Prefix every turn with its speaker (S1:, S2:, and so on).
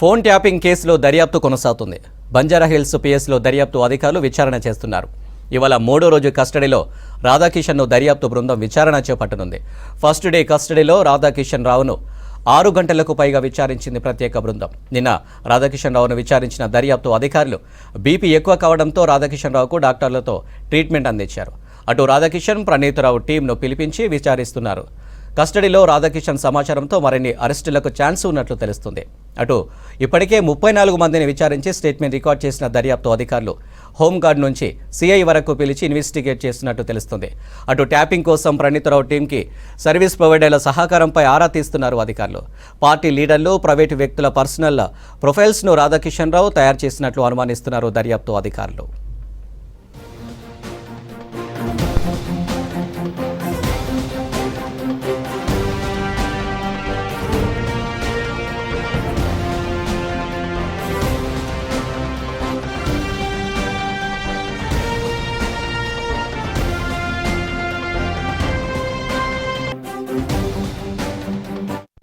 S1: Phone tapping కేసులో దర్యాప్తు కొనసాగుతుంది. బంజారాహిల్స్ పిఎస్లో దర్యాప్తు అధికారులు విచారణ చేస్తున్నారు. ఇవాళ మూడో రోజు కస్టడీలో రాధాకిషన్ను దర్యాప్తు బృందం విచారణ చేపట్టనుంది. ఫస్ట్ డే కస్టడీలో రాధాకిషన్ రావును ఆరు గంటలకు పైగా విచారించింది ప్రత్యేక బృందం. నిన్న రాధాకిషన్ రావును విచారించిన దర్యాప్తు అధికారులు బీపీ ఎక్కువ కావడంతో రాధాకిషన్ రావుకు డాక్టర్లతో ట్రీట్మెంట్ అందించారు. అటు రాధాకిషన్ ప్రణీతరావు టీంను పిలిపించి విచారిస్తున్నారు. కస్టడీలో రాధాకిషన్ సమాచారంతో మరిన్ని అరెస్టులకు ఛాన్స్ ఉన్నట్లు తెలుస్తుంది. అటు ఇప్పటికే ముప్పై నాలుగు మందిని విచారించి స్టేట్మెంట్ రికార్డ్ చేసిన దర్యాప్తు అధికారులు హోంగార్డ్ నుంచి సిఐ వరకు పిలిచి ఇన్వెస్టిగేట్ చేస్తున్నట్టు తెలుస్తుంది. అటు ట్యాపింగ్ కోసం ప్రణీతరావు టీంకి సర్వీస్ ప్రొవైడర్ల సహకారంపై ఆరా తీస్తున్నారు అధికారులు. పార్టీ లీడర్లు ప్రైవేటు వ్యక్తుల పర్సనల్ ప్రొఫైల్స్ను రాధాకిషన్ రావు తయారు చేసినట్లు అనుమానిస్తున్నారు దర్యాప్తు అధికారులు.